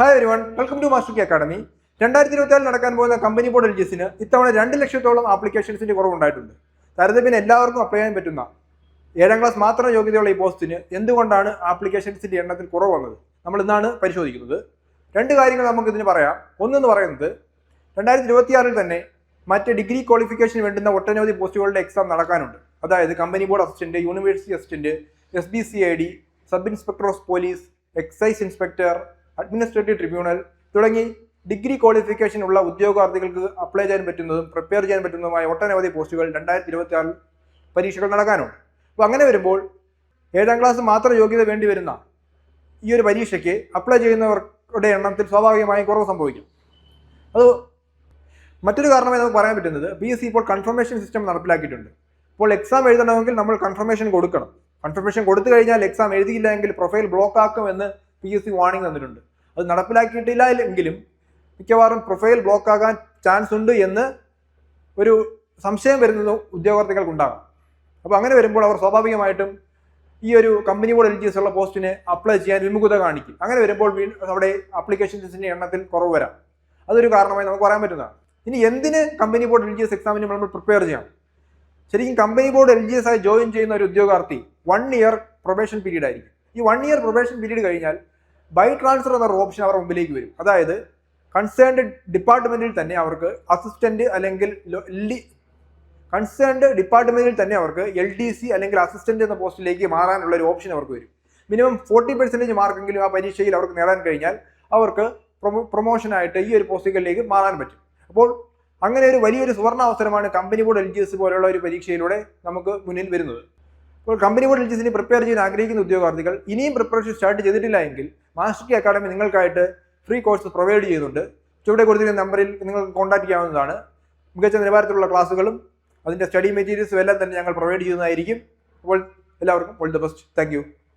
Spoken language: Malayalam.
Hi everyone welcome to Master K Academy രണ്ടായിരത്തി ഇരുപത്തിയാറിൽ നടക്കാൻ പോകുന്ന കമ്പനി ബോർഡ് എൽ ജിസിന് ഇത്തവണ രണ്ട് ലക്ഷത്തോളം ആപ്ലിക്കേഷൻസിന്റെ കുറവുണ്ടായിട്ടുണ്ട് താരതമ്യം എല്ലാവർക്കും അപ്ലൈ ചെയ്യാൻ പറ്റുന്ന ഏഴാം ക്ലാസ് മാത്രം യോഗ്യതയുള്ള ഈ പോസ്റ്റിന് എന്തുകൊണ്ടാണ് ആപ്ലിക്കേഷൻസിന്റെ എണ്ണത്തിൽ കുറവ് വന്നത്? നമ്മൾ ഇന്നാണ് പരിശോധിക്കുന്നത്. രണ്ട് കാര്യങ്ങൾ നമുക്ക് ഇതിന് പറയാം. ഒന്നെന്ന് പറയുന്നത് രണ്ടായിരത്തി ഇരുപത്തിയാറിൽ തന്നെ മറ്റ് ഡിഗ്രി ക്വാളിഫിക്കേഷൻ വേണ്ടുന്ന ഒട്ടനവധി പോസ്റ്റുകളുടെ എക്സാം നടക്കാനുണ്ട്. അതായത് company board assistant university assistant S B C I D sub inspector of police excise inspector administrative tribunal തുടങ്ങി ഡിഗ്രി ക്വാളിഫിക്കേഷൻ ഉള്ള ഉദ്യോഗാർത്ഥികൾക്ക് അപ്ലൈ ചെയ്യാൻ പറ്റുന്നതും പ്രിപ്പയർ ചെയ്യാൻ പറ്റുന്നതുമായ ഒട്ടനവധി പോസ്റ്റുകൾ രണ്ടായിരത്തി ഇരുപത്തി ആറിൽ പരീക്ഷകൾ നടക്കാനുണ്ട്. അപ്പോൾ അങ്ങനെ വരുമ്പോൾ ഏഴാം ക്ലാസ് മാത്രം യോഗ്യത വേണ്ടി വരുന്ന ഈ ഒരു പരീക്ഷയ്ക്ക് അപ്ലൈ ചെയ്യുന്നവരുടെ എണ്ണത്തിൽ സ്വാഭാവികമായും കുറവ് സംഭവിക്കും. അത് മറ്റൊരു കാരണമായി നമുക്ക് പറയാൻ പറ്റുന്നത് പി എസ് സി ഇപ്പോൾ കൺഫർമേഷൻ സിസ്റ്റം നടപ്പിലാക്കിയിട്ടുണ്ട്. ഇപ്പോൾ എക്സാം എഴുതണമെങ്കിൽ നമ്മൾ കൺഫർമേഷൻ കൊടുക്കണം. കൺഫർമേഷൻ കൊടുത്തു കഴിഞ്ഞാൽ എക്സാം എഴുതിയില്ല എങ്കിൽ പ്രൊഫൈൽ ബ്ലോക്ക് ആക്കുമെന്ന് പി എസ് സി വാണിംഗ് തന്നിട്ടുണ്ട്. അത് നടപ്പിലാക്കിയിട്ടില്ല എങ്കിലും മിക്കവാറും പ്രൊഫൈൽ ബ്ലോക്ക് ആകാൻ ചാൻസ് ഉണ്ട് എന്ന് ഒരു സംശയം വരുന്നത് ഉദ്യോഗാർത്ഥികൾക്കുണ്ടാകാം. അപ്പോൾ അങ്ങനെ വരുമ്പോൾ അവർ സ്വാഭാവികമായിട്ടും ഈ ഒരു company board L G S ഉള്ള പോസ്റ്റിന് അപ്ലൈ ചെയ്യാൻ വിമുഖത കാണിക്കും. അങ്ങനെ വരുമ്പോൾ അവിടെ അപ്ലിക്കേഷൻസിന്റെ എണ്ണത്തിൽ കുറവ് വരാം. അതൊരു കാരണമായി നമുക്ക് പറയാൻ പറ്റുന്നതാണ്. ഇനി എന്തിന് കമ്പനി ബോർഡ് എസ് എക്സാമിന് നമ്മൾ പ്രിപ്പയർ ചെയ്യാം ശരിക്കും കമ്പനി ബോർഡ് എസ് ആയി ജോയിൻ ചെയ്യുന്ന ഒരു ഉദ്യോഗാർത്ഥി വൺ ഇയർ പ്രൊബേഷൻ പീരീഡ് ആയിരിക്കും. ഈ വൺ ഇയർ പ്രൊബേഷൻ പീരീഡ് കഴിഞ്ഞാൽ ബൈ ട്രാൻസ്ഫർ എന്ന ഓപ്ഷൻ അവരുടെ മുമ്പിലേക്ക് വരും. അതായത് കൺസേൺഡ് ഡിപ്പാർട്ട്മെന്റിൽ തന്നെ അവർക്ക് അസിസ്റ്റന്റ് അല്ലെങ്കിൽ കൺസേൺഡ് ഡിപ്പാർട്ട്മെന്റിൽ തന്നെ അവർക്ക് എൽ ഡി സി അല്ലെങ്കിൽ അസിസ്റ്റന്റ് എന്ന പോസ്റ്റിലേക്ക് മാറാനുള്ള ഒരു ഓപ്ഷൻ അവർക്ക് വരും. മിനിമം ഫോർട്ടി പെർസെന്റേജ് മാർക്കെങ്കിലും ആ പരീക്ഷയിൽ അവർക്ക് നേടാൻ കഴിഞ്ഞാൽ അവർക്ക് പ്രൊമോ പ്രൊമോഷനായിട്ട് ഈ ഒരു പോസ്റ്റുകളിലേക്ക് മാറാൻ പറ്റും. അപ്പോൾ അങ്ങനെ ഒരു വലിയൊരു സുവർണ അവസരമാണ് company board L G S പോലുള്ള ഒരു പരീക്ഷയിലൂടെ നമുക്ക് മുന്നിൽ വരുന്നത്. അപ്പോൾ കമ്പനി ബോർഡ് എൽ ജി എസിന് പ്രിപ്പയർ ചെയ്യാൻ ആഗ്രഹിക്കുന്ന ഉദ്യോഗാർത്ഥികൾ ഇനിയും പ്രിപ്പറേഷൻ സ്റ്റാർട്ട് ചെയ്തിട്ടില്ല എങ്കിൽ മാസ്റ്റർ അക്കാദമി അക്കാഡമി നിങ്ങൾക്കായിട്ട് ഫ്രീ കോഴ്സ് പ്രൊവൈഡ് ചെയ്യുന്നുണ്ട്. ചുവടെ കൊടുത്തിരിക്കുന്ന നമ്പറിൽ നിങ്ങൾക്ക് കോൺടാക്ട് ചെയ്യാവുന്നതാണ്. മികച്ച നിലവാരത്തിലുള്ള ക്ലാസ്സുകളും അതിന്റെ സ്റ്റഡി മെറ്റീരിയൽസും എല്ലാം തന്നെ ഞങ്ങൾ പ്രൊവൈഡ് ചെയ്യുന്നതായിരിക്കും. അപ്പോൾ എല്ലാവർക്കും ഓൾ ദി ബെസ്റ്റ് താങ്ക്